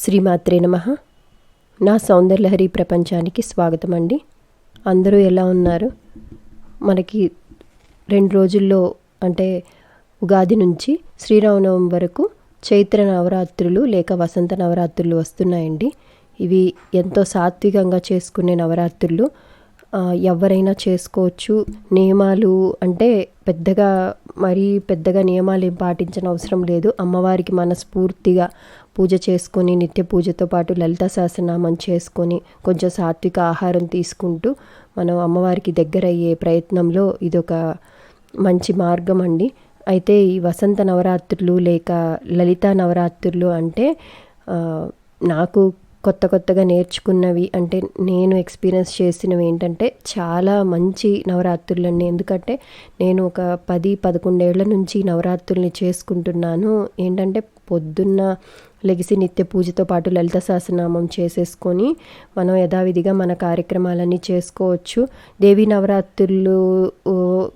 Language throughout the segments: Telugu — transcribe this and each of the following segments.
శ్రీమాత్రే నమ. నా సౌందర్యలహరి ప్రపంచానికి స్వాగతం అండి. అందరూ ఎలా ఉన్నారు? మనకి రెండు రోజుల్లో అంటే ఉగాది నుంచి శ్రీరామనవం వరకు చైత్ర నవరాత్రులు లేక వసంత నవరాత్రులు వస్తున్నాయండి. ఇవి ఎంతో సాత్వికంగా చేసుకునే నవరాత్రులు. ఎవరైనా చేసుకోవచ్చు. నియమాలు అంటే పెద్దగా మరీ పెద్దగా నియమాలు ఏం పాటించిన అవసరం లేదు. అమ్మవారికి మనస్ఫూర్తిగా పూజ చేసుకొని నిత్య పూజతో పాటు లలిత సహస్రనామం చేసుకొని కొంచెం సాత్విక ఆహారం తీసుకుంటూ మనం అమ్మవారికి దగ్గర అయ్యే ప్రయత్నంలో ఇదొక మంచి మార్గం అండి. అయితే ఈ వసంత నవరాత్రులు లేక లలిత నవరాత్రులు అంటే నాకు కొత్త కొత్తగా నేర్చుకున్నవి అంటే నేను ఎక్స్పీరియన్స్ చేసినవి ఏంటంటే చాలా మంచి నవరాత్రులండి ఎందుకంటే నేను ఒక పది పదకొండేళ్ళ నుంచి నవరాత్రుల్ని చేసుకుంటున్నాను. ఏంటంటే పొద్దున్న లెగిసి నిత్య పూజతో పాటు లలిత సహస్రనామం చేసేసుకొని మనం యథావిధిగా మన కార్యక్రమాలన్నీ చేసుకోవచ్చు. దేవీ నవరాత్రులు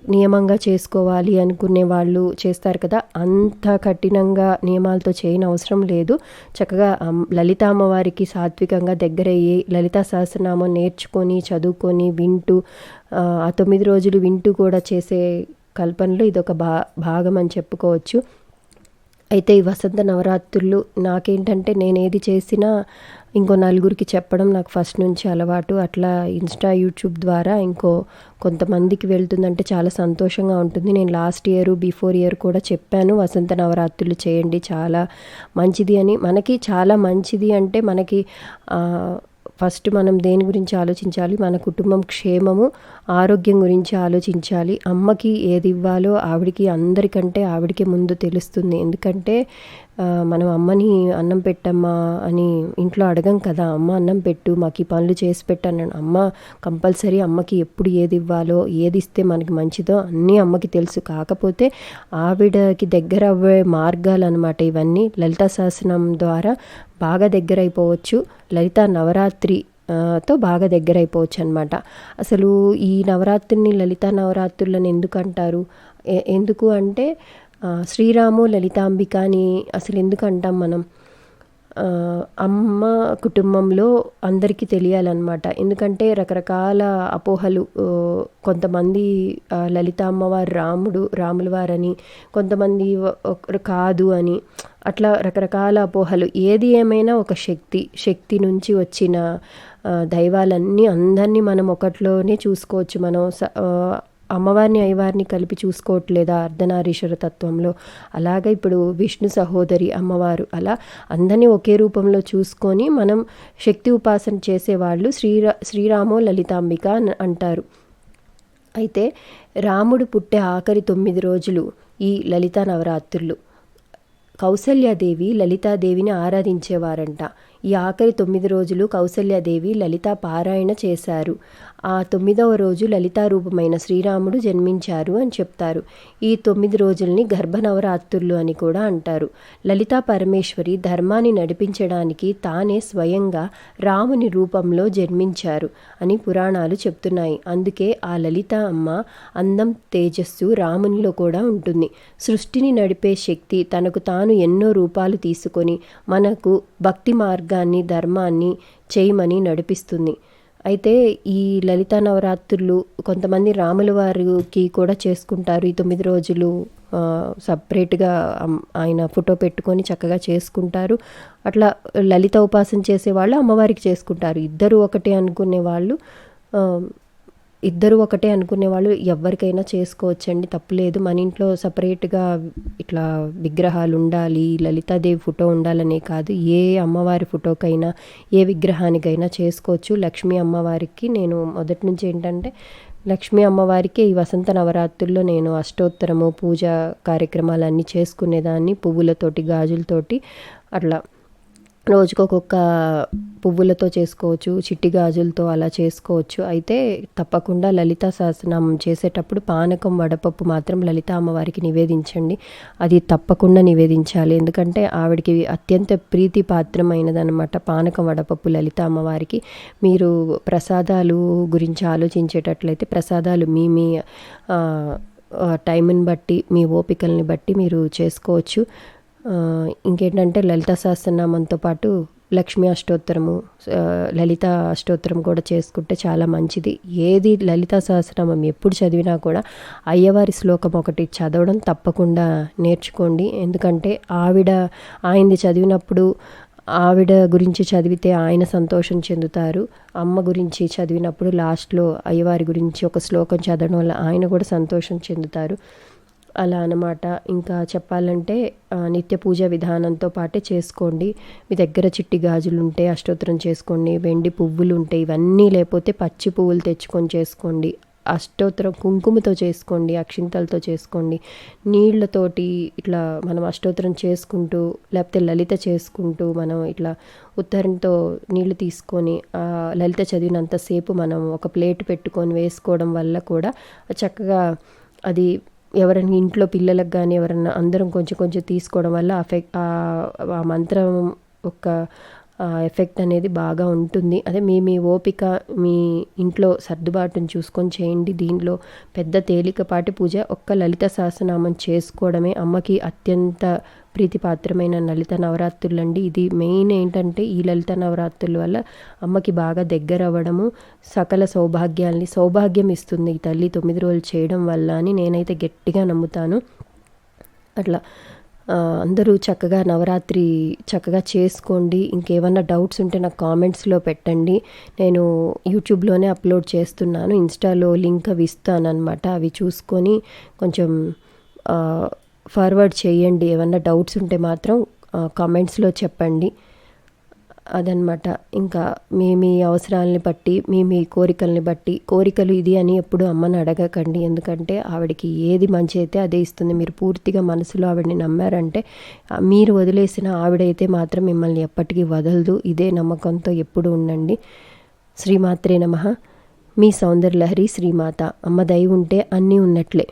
నియమంగా చేసుకోవాలి అనుకునే వాళ్ళు చేస్తారు కదా. అంత కఠినంగా నియమాలతో చేయని అవసరం లేదు. చక్కగా లలిత అమ్మవారికి సాత్వికంగా దగ్గరయ్యి లలిత సహస్రనామం నేర్చుకొని చదువుకొని వింటూ ఆ, ఆ తొమ్మిది రోజులు వింటూ కూడా చేసే కల్పనలో ఇదొక భా భాగం అని చెప్పుకోవచ్చు. అయితే ఈ వసంత నవరాత్రులు నాకేంటంటే నేను ఏది చేసినా ఇంకో నలుగురికి చెప్పడం నాకు ఫస్ట్ నుంచి అలవాటు. అట్లా ఇన్స్టా యూట్యూబ్ ద్వారా ఇంకో కొంతమందికి వెళ్తుందంటే చాలా సంతోషంగా ఉంటుంది. నేను లాస్ట్ ఇయర్ బిఫోర్ ఇయర్ కూడా చెప్పాను వసంత నవరాత్రులు చేయండి చాలా మంచిది అని. మనకి చాలా మంచిది అంటే మనకి ఫస్ట్ మనం దేని గురించి ఆలోచించాలి? మన కుటుంబం క్షేమము ఆరోగ్యం గురించి ఆలోచించాలి. అమ్మకి ఏది ఇవ్వాలో ఆవిడికి అందరికంటే ఆవిడికే ముందు తెలుస్తుంది. ఎందుకంటే మనం అమ్మని అన్నం పెట్టమ్మా అని ఇంట్లో అడగం కదా అమ్మ అన్నం పెట్టు మాకు ఈ పనులు చేసి పెట్టాను అమ్మ కంపల్సరీ అమ్మకి ఎప్పుడు ఏది ఇవ్వాలో ఏది ఇస్తే మనకి మంచిదో అన్నీ అమ్మకి తెలుసు. కాకపోతే ఆవిడకి దగ్గర అవ్వే మార్గాలు అనమాట ఇవన్నీ. లలితా శాసనం ద్వారా బాగా దగ్గర అయిపోవచ్చు. లలిత నవరాత్రి తో బాగా దగ్గర అయిపోవచ్చు అనమాట అసలు ఈ నవరాత్రిని లలిత నవరాత్రులను ఎందుకు అంటారు? ఎందుకు అంటే శ్రీరాము లలితాంబిక అని అసలు ఎందుకు అంటాం మనం అమ్మ కుటుంబంలో అందరికీ తెలియాలన్నమాట. ఎందుకంటే రకరకాల అపోహలు కొంతమంది ఆ, లలిత అమ్మవారు రాముడు రాముల వారని కొంతమంది ఒకరు కాదు అని అట్లా రకరకాల అపోహలు. ఏది ఏమైనా ఒక శక్తి శక్తి నుంచి వచ్చిన దైవాలన్నీ అందరినీ మనం ఒకటిలోనే చూసుకోవచ్చు. మనం స- అమ్మవారిని అయ్యవారిని కలిపి చూసుకోవట్లేదా అర్ధనారీశ్వర తత్వంలో? అలాగే ఇప్పుడు విష్ణు సహోదరి అమ్మవారు అలా అందరినీ ఒకే రూపంలో చూసుకొని మనం శక్తి ఉపాసన చేసేవాళ్ళు శ్రీరా శ్రీరామో లలితాంబిక అంటారు. అయితే రాముడు పుట్టే ఆఖరి తొమ్మిది రోజులు ఈ లలితా నవరాత్రులు కౌసల్యాదేవి లలితాదేవిని ఆరాధించేవారంట. ఈ ఆఖరి తొమ్మిది రోజులు కౌసల్యాదేవి లలితా పారాయణ చేశారు. ఆ తొమ్మిదవ రోజు లలితారూపమైన శ్రీరాముడు జన్మించారు అని చెప్తారు. ఈ తొమ్మిది రోజుల్ని గర్భనవరాత్రులు అని కూడా అంటారు. లలితా పరమేశ్వరి ధర్మాన్ని నడిపించడానికి తానే స్వయంగా రాముని రూపంలో జన్మించారు అని పురాణాలు చెప్తున్నాయి. అందుకే ఆ లలిత అమ్మ అందం తేజస్సు రామునిలో కూడా ఉంటుంది. సృష్టిని నడిపే శక్తి తనకు తాను ఎన్నో రూపాలు తీసుకొని మనకు భక్తి మార్గాన్ని ధర్మాన్ని చేయమని నడిపిస్తుంది. అయితే ఈ లలితా నవరాత్రులు కొంతమంది రాముల వారికి కూడా చేసుకుంటారు. ఈ తొమ్మిది రోజులు సపరేట్గా ఆయన ఫోటో పెట్టుకొని చక్కగా చేసుకుంటారు. అట్లా లలిత ఉపాసన చేసేవాళ్ళు అమ్మవారికి చేసుకుంటారు. ఇద్దరు ఒకటే అనుకునే వాళ్ళు ఇద్దరు ఒకటే అనుకునే వాళ్ళు ఎవరికైనా చేసుకోవచ్చండి. తప్పులేదు. మన ఇంట్లో సపరేట్గా ఇట్లా విగ్రహాలు ఉండాలి లలితాదేవి ఫోటో ఉండాలనే కాదు ఏ అమ్మవారి ఫోటోకైనా ఏ విగ్రహానికైనా చేసుకోవచ్చు. లక్ష్మీ అమ్మవారికి నేను మొదటి నుంచి ఏంటంటే లక్ష్మీ అమ్మవారికి ఈ వసంత నవరాత్రుల్లో నేను అష్టోత్తరము పూజ కార్యక్రమాలన్నీ చేసుకునేదాన్ని. పువ్వులతోటి గాజులతోటి అట్లా. రోజుకొక పువ్వులతో చేసుకోవచ్చు చిట్టి గాజులతో అలా చేసుకోవచ్చు. అయితే తప్పకుండా లలిత శాసనం చేసేటప్పుడు పానకం వడపప్పు మాత్రం లలిత అమ్మవారికి నివేదించండి. అది తప్పకుండా నివేదించాలి. ఎందుకంటే ఆవిడకి అత్యంత ప్రీతి పాత్రమైనదనమాట పానకం వడపప్పు లలిత అమ్మవారికి. మీరు ప్రసాదాలు గురించి ఆలోచించేటట్లయితే ప్రసాదాలు మీ మీ టైంని బట్టి మీ ఓపికల్ని బట్టి మీరు చేసుకోవచ్చు. ఇంకేంటంటే లలిత సహస్రనామంతో పాటు లక్ష్మీ అష్టోత్తరము లలిత అష్టోత్తరం కూడా చేసుకుంటే చాలా మంచిది. ఏది లలిత సహస్రనామం ఎప్పుడు చదివినా కూడా అయ్యవారి శ్లోకం ఒకటి చదవడం తప్పకుండా నేర్చుకోండి. ఎందుకంటే ఆవిడ ఆయనది చదివినప్పుడు ఆవిడ గురించి చదివితే ఆయన సంతోషం చెందుతారు. అమ్మ గురించి చదివినప్పుడు లాస్ట్లో అయ్యవారి గురించి ఒక శ్లోకం చదవడం వల్ల ఆయన కూడా సంతోషం చెందుతారు. అలా అనమాట ఇంకా చెప్పాలంటే నిత్య పూజ విధానంతో పాటే చేసుకోండి. మీ దగ్గర చిట్టి గాజులు ఉంటే అష్టోత్తరం చేసుకోండి. వెండి పువ్వులు ఉంటే ఇవన్నీ లేకపోతే పచ్చి పువ్వులు తెచ్చుకొని చేసుకోండి. అష్టోత్తరం కుంకుమతో చేసుకోండి అక్షింతలతో చేసుకోండి. నీళ్ళతోటి ఇట్లా మనం అష్టోత్తరం చేసుకుంటూ లేకపోతే లలిత చేసుకుంటూ మనం ఇట్లా ఉత్తరంతో నీళ్ళు తీసుకొని లలిత చదివినంతసేపు మనం ఒక ప్లేట్ పెట్టుకొని వేసుకోవడం వల్ల కూడా చక్కగా అది ఎవరైనా ఇంట్లో పిల్లలకు కానీ ఎవరన్నా అందరం కొంచెం కొంచెం తీసుకోవడం వల్ల అఫెక్ట్ ఆ మంత్రం ఒక ఎఫెక్ట్ అనేది బాగా ఉంటుంది. అదే మీ మీ ఓపిక మీ ఇంట్లో సర్దుబాటును చూసుకొని చేయండి. దీనిలో పెద్ద తేలికపాటి పూజ. ఒక్క లలిత సహస్రనామం చేసుకోవడమే అమ్మకి అత్యంత ప్రీతిపాత్రమైన లలిత నవరాత్రులు అండి ఇది మెయిన్ ఏంటంటే ఈ లలిత నవరాత్రుల వల్ల అమ్మకి బాగా దగ్గర అవ్వడము సకల సౌభాగ్యాల్ని సౌభాగ్యం ఇస్తుంది ఈ తల్లి తొమ్మిది రోజులు చేయడం వల్ల అని నేనైతే గట్టిగా నమ్ముతాను. అట్లా అందరూ చక్కగా నవరాత్రి చక్కగా చేసుకోండి. ఇంకేమన్నా డౌట్స్ ఉంటే నాకు కామెంట్స్లో పెట్టండి. నేను యూట్యూబ్లోనే అప్లోడ్ చేస్తున్నాను. ఇన్స్టాలో లింక్ అవి ఇస్తాను అనమాట అవి చూసుకొని కొంచెం ఫార్వర్డ్ చేయండి. ఏమన్నా డౌట్స్ ఉంటే మాత్రం కామెంట్స్లో చెప్పండి. అదనమాట ఇంకా మీ మీ అవసరాలని బట్టి మీ మీ కోరికల్ని బట్టి కోరికలు ఇది అని ఎప్పుడు అమ్మని అడగకండి. ఎందుకంటే ఆవిడకి ఏది మంచి అయితే అదే ఇస్తుంది. మీరు పూర్తిగా మనసులో ఆవిడని నమ్మారంటే మీరు వదిలేసిన ఆవిడైతే మాత్రం మిమ్మల్ని ఎప్పటికీ వదలదు. ఇదే నమ్మకంతో ఎప్పుడు ఉండండి. శ్రీమాత్రే నమ. మీ సౌందర్యలహరి శ్రీమాత. అమ్మ దయ ఉంటే అన్నీ ఉన్నట్లే.